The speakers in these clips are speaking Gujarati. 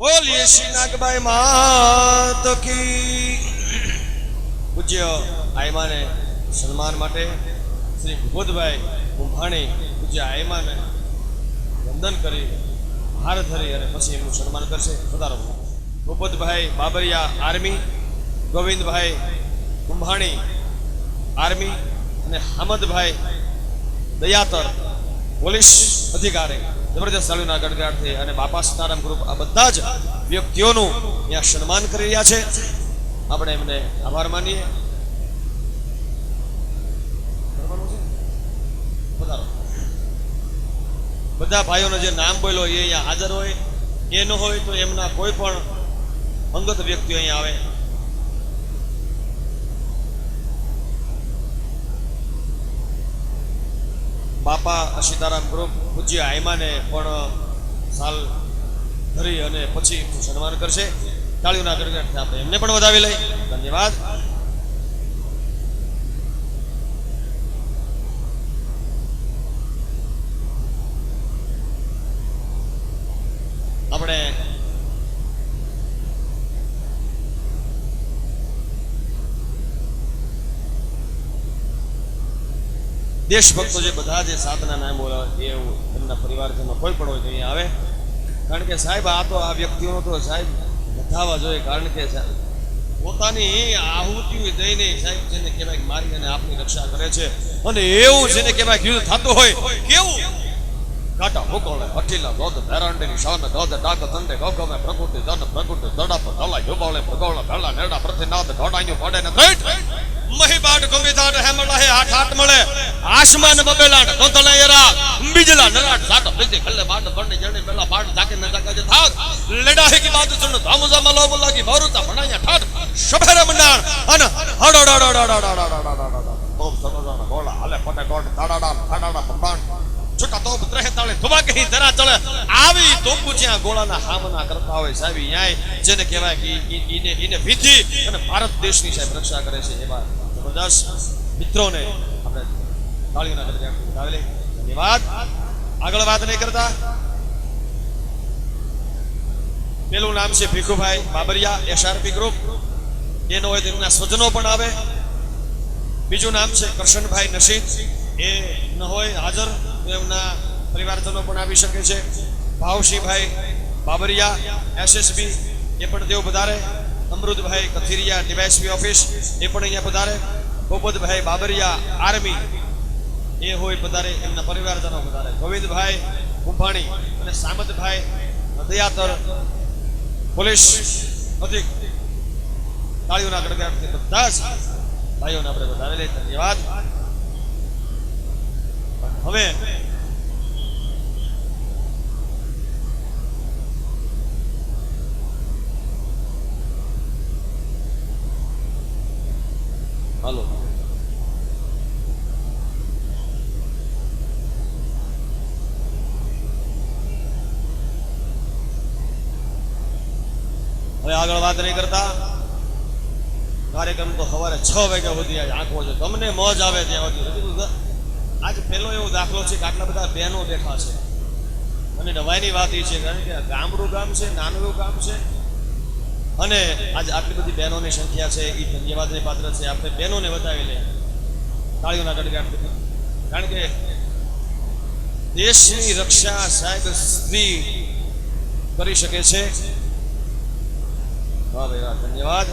બોલીએ શ્રી નાગબાઈ માત કી. પૂજ્ય આયમાને સન્માન માટે શ્રી ભૂપતભાઈ કુંભાણી પૂજ્ય આયમાને વંદન કરી, હાર ધરી અને પછી એમનું સન્માન કરશે. વધારો. ભૂપતભાઈ બાબરિયા આર્મી, ગોવિંદભાઈ કુંભાણી આર્મી અને હામદભાઈ દયાતર પોલીસ અધિકારી. જબરદસ્ત તાલીમના ગણગાટથી અને બાપા સીતારામ ગ્રુપ આ બધા જ વ્યક્તિઓનું અહીંયા સન્માન કરી રહ્યા છે. આપણે એમને આભાર માનીએ. બધા ભાઈઓનો જે નામ બોલ્યો એ અહીંયા હાજર હોય, એ ન હોય તો એમના કોઈ પણ અંગત વ્યક્તિઓ અહીંયા આવે. બાપા સીતારામ ગ્રુપ પૂજ્ય આયમાને પણ સાલ ધરી અને પછી સન્માન કરશે. તાળીઓના ગણગણથી આપણે એમને પણ વધાવી લઈ. ધન્યવાદ આપણે દેશભક્તો જે બધા જે સાતના નામ બોલાવે એ એમના પરિવારજનો કોઈ પણ હોય તો અહીંયા આવે. કારણ કે સાહેબ, આ તો આ વ્યક્તિઓનો તો સાહેબ બધાવા જોઈએ, કારણ કે પોતાની આહુતિઓ દઈને સાહેબ જેને કહેવાય મારી અને આપની રક્ષા કરે છે. અને એવું જેને કહેવાય યુદ્ધ થતું હોય, કેવું? કાટા મુકોળે હઠીલા દોધ ભેરાંડીની શાન દોધ ડાક તંડે ગોગમે પ્રકૃતિ, ધન, પ્રકૃતિ દડા પર દલા યુબાળે ભગોળે ભેળા, નેડા, પ્રતિનાદ ઢોડાયું પડે ને મહીબાટ ગંભીધાટ હેમળા હે આઠ આઠ મળે. આસમાન બબેલાટ તોતળે એરા બીજલા નરાટ, સાટ બીજે ખલ્લે બાટ બંને જણે બેલા બાટ જાકે ન જે થાક. લેડા હે કી બાત સુન ધામુજા મલો લોબ લાગી મારુતા ભણાયા ઠાટ શભેર મંડાણ અન હડો ડડો ડડો ડડો તોપ સમજાના ગોળા હાલે ફટે ગોળ તાડાડા તાડાડા બંબાણ છૂટા તોપ ત્રહે તાળે ધુમાકે હી ધરા ચડે આવી તોપુ જ્યાં ગોળાના હામના કરતા હોય સાહેબ ન્યાય જેને કહેવાય કે ઈને ઈને વિધિ અને ભારત દેશની સાહેબ રક્ષા કરે છે એવા જબરદસ્ત મિત્રોને આપણે તાળીઓના ગણગણાટ વધાવી ધન્યવાદ. આગળ વાત નહીં કરતા. પેલું નામ છે ભીખુભાઈ બાબરિયા એસઆરપી ગ્રુપ એનો હોય તેમના સ્વજનો પણ આવે. બીજું નામ છે કરશનભાઈ નસીદ એ ન હોય હાજર એમના પરિવારજનો પણ આવી શકે છે. ભાવસિંહભાઈ બાબરિયા એસએસબી એ પણ તેઓ પધારે અમૃતભાઈ કથિરિયા, ડીવાયસપી ઓફિસ, એ પણ અહીંયા પધારે પોપતભાઈ બાબરિયા આર્મી. એ હોય પધારે એમના પરિવારજનો પધારે ગોવિંદભાઈ કુંભાણી અને સામતભાઈ દયાતર પોલીસ અધિક તાળીઓના ગડગડાટથી બધા જ ભાઈઓને આપણે વધારે લઈ ધન્યવાદ. હવે હાલો હવે આગળ વાત નહીં કરતા. કાર્યક્રમ તો સવારે છ વાગ્યા સુધી આજે આંખો છે. તમને મોજ આવે ત્યાં સુધી. આજ પહેલો એવો દાખલો છે કે આટલા બધા બહેનો બેઠા છે. અને નવાઈની વાત એ છે કારણ કે ગામડું ગામ છે, નાનું ગામ છે. અને આજ આટલી બધી બહેનોની સંખ્યા છે એ ધન્યવાદની પાત્ર છે. આપણે બહેનોને વધાવી લઈએ તાળીઓના ગડગાટ કારણ કે દેશની રક્ષા સાહેબ સ્ત્રી કરી શકે છે. વાહ ભાઈ, વાહ, ધન્યવાદ.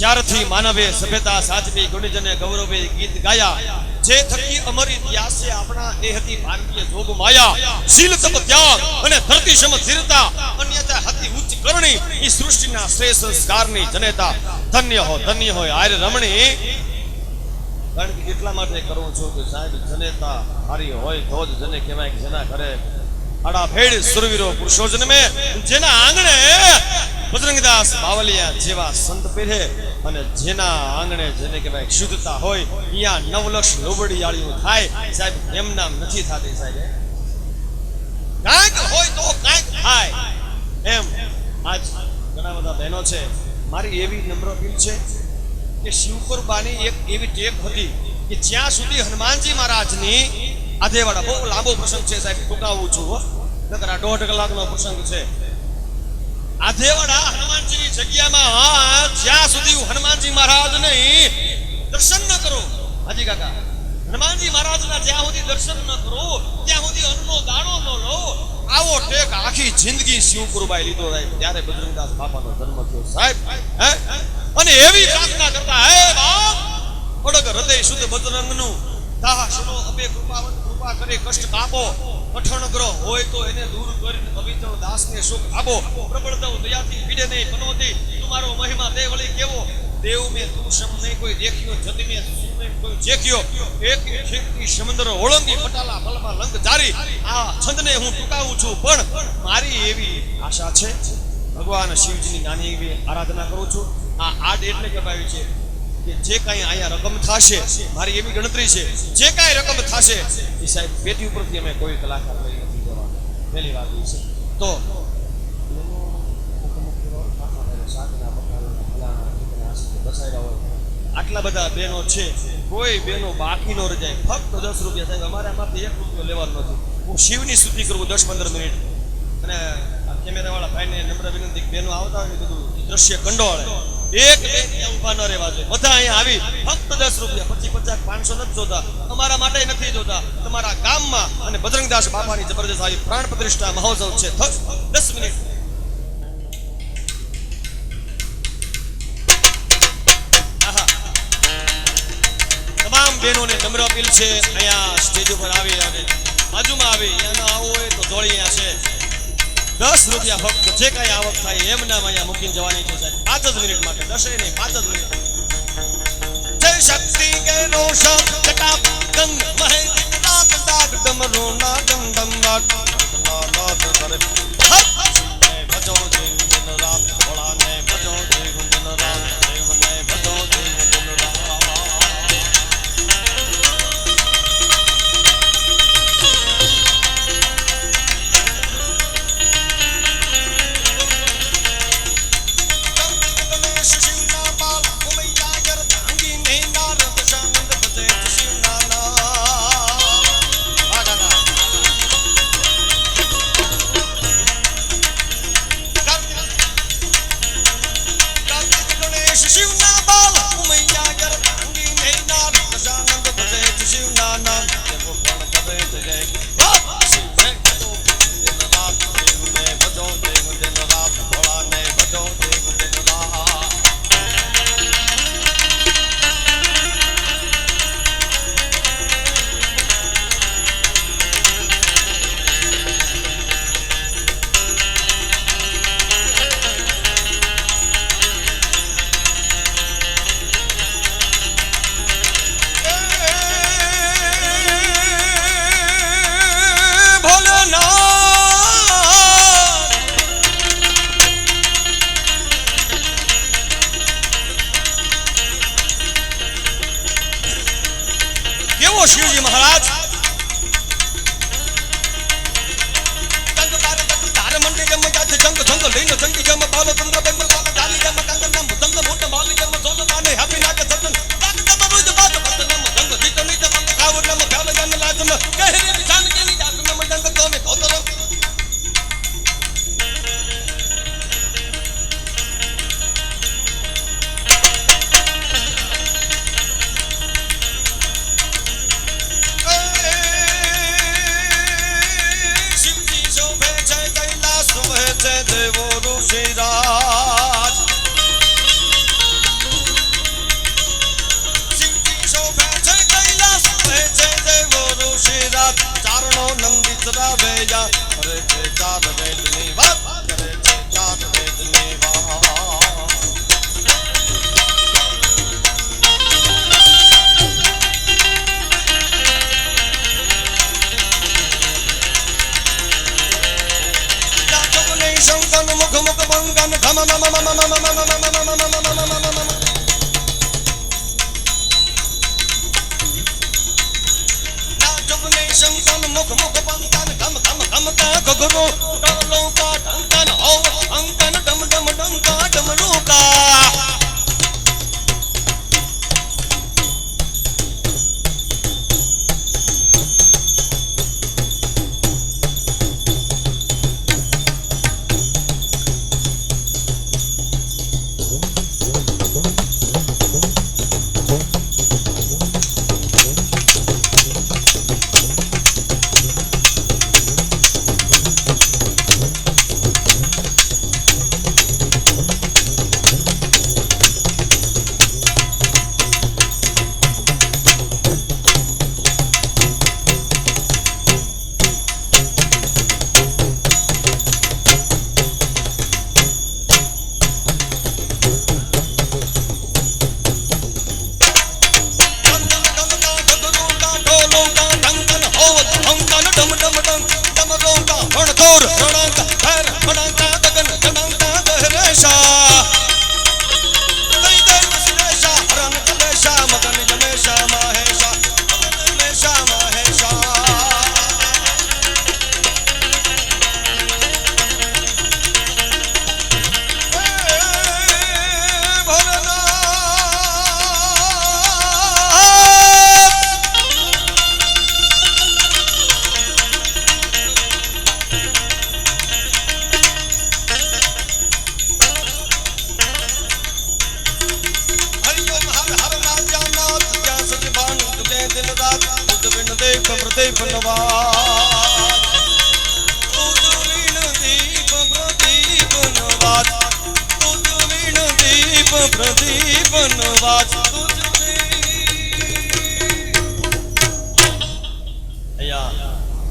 જ્યારથી માનવે સભ્યતા સાચવી ગુણજને ગૌરવે ગીત ગાયા, જે થકી અમર ઇતિહાસે આપણા એ હતી ભારતીય જોગ માયા. શીલ તપ ત્યાગ અને ધરતી સમ સ્થિરતા અન્યતા હતી ઉચ્ચ કરણી એ સૃષ્ટિના શ્રેષ્ઠ સંસ્કારની જનેતા. ધન્ય હો, ધન્ય હોય આર્ય રમણી. કારણ કે એટલા માટે કરું છું કે સાહેબ, જનેતા હારી હોય તો જ જને કહેવાય કે જેના ઘરે આડા ભેડ સુરવીરો પુરુષો જન્મે જેના આંગણે બજરંગદાસ બાવલિયા જેવા સંત પહેરે અને જેના આંગણે જેને કહેવાય શુદ્ધતા હોય અહીંયા નવલક્ષ લોબડિયાળીઓ થાય, સાહેબ એમ નામ નથી થતી, સાહેબ. કાંઈક હોય તો કાંઈક થાય. એમ આજ ઘણા બધા બહેનો છે. મારી એવી નમ્ર અપીલ છે કે શિવકુરબાની એક એવી ટેપ હતી કે જ્યાં સુધી હનુમાનજી મહારાજની આધેવાડા બહુ લાંબો પ્રસંગ છે સાહેબ ટૂંકાવું છું હો. નકર આ દોઢ કલાકનો પ્રસંગ છે. આધેવાડા હનુમાનજીની જગ્યામાં જ્યાં સુધી હનુમાનજી મહારાજ નહીં, દર્શન ન કરો. હાજી કાકા, હનુમાનજી મહારાજના જ્યાં સુધી દર્શન ન કરો, ત્યાં સુધી અન્નનો દાણો ન લો. આવો ટેક આખી જિંદગી શિવ લીધો સાહેબ. ત્યારે બજરંગદાસ બાપાનો જન્મ થયો સાહેબ. હે? અને એવી પ્રાર્થના કરતા દાહ સુનો અબે કૃપાવંત કૃપા કરે કષ્ટ કાપો. કઠણ ગ્રહ હોય તો એને દૂર કરીને પવિત્ર દાસને સુખ આપો. પ્રબળ દવ દયાથી પીડે નહીં, પનોતી. તમારો મહિમા તે વળી કેવો? દેવ મેં તું સમ નહીં કોઈ દેખ્યો જતી મેં કોઈ જેખ્યો એક ખેતી સમુદ્ર ઓળંગી પટાલા પલમાં લંગ જારી. આ છંદને હું ટૂંકાવું છું, પણ મારી એવી આશા છે. ભગવાન શિવજીની નાની એવી આરાધના કરું છું. આ આડ એટલે કપાયું છે. કે જે કાંઈ અહીંયા રકમ થશે, મારી એવી ગણતરી છે, જે કાંઈ રકમ થશે, એ સાહેબ પેટી ઉપરથી અમે કોઈ કલાકાર લઈ નથી જવાના. પહેલી વાત એ છે. તો આટલા બધા બહેનો છે, કોઈ બહેનો બાકી ન રજાય. ફક્ત દસ રૂપિયા સાહેબ, અમારે આમાંથી એક રૂપિયો લેવાનો નથી. હું શિવની સ્તુતિ કરું દસ પંદર મિનિટ. અને કેમેરાવાળા ભાઈને નમ્ર વિનંતી બહેનો આવતા હોય બધું દ્રશ્ય કંડોળે. એક બે ઊભા ન રહેવા જોઈએ બધા અહીંયા આવી ફક્ત દસ રૂપિયા, પચીસ પચાસ, પાંચસો નથી જોતા. તમારા માટે નથી જોતા. તમારા ગામમાં અને બજરંગદાસ બાપાની જબરદસ્ત આવી પ્રાણ પ્રતિષ્ઠા મહોત્સવ છે. દસ મિનિટ. તમામ બહેનોને નમ્ર અપીલ છે. અહીંયા સ્ટેજ ઉપર આવી અને બાજુમાં આવી. અહીંયા ન આવવું હોય તો દોડી અહીંયા છે. દસ રૂપિયા ફક્ત જે કાંઈ આવક થાય એમ નામ અહીંયા મૂકીને જવાની છે સાહેબ. પાંચ જ મિનિટ માટે, દસે નહીં, પાંચ જ મિનિટ. જય શક્તિ કે રોષમ. నిన్ను సంఖ్య పాలకులు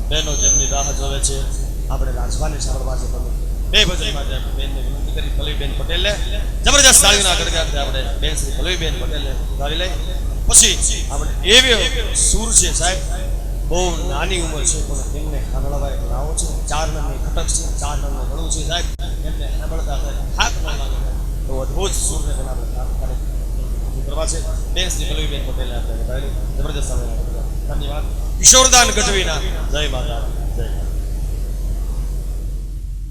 બેનો જેમની રાહ જોવે છે, આપણે રાજવાની સાંભળવા છે બે ભજનમાં માટે આપણે બેનને વિનંતી કરી પલવીબેન પટેલે જબરજસ્ત તાળીઓના ગડગાટથી આપણે બેન શ્રી પલવીબેન પટેલે ઉધારી લઈ. પછી આપણે એવી સૂર છે સાહેબ, બહુ નાની ઉંમર છે, પણ એમને ખાંડળવા એક લાવો છે. ચાર નંબરની ખટક છે, ચાર નંબરનું ગળું છે સાહેબ. એમને ખાંડળતા સાહેબ હાથ ના લાગે. તો અદભુત સૂરને પણ આપણે પટેલે આપણે જબરજસ્ત ધન્યવાદ. કિશોરદાન ગઢવીના. જય માતા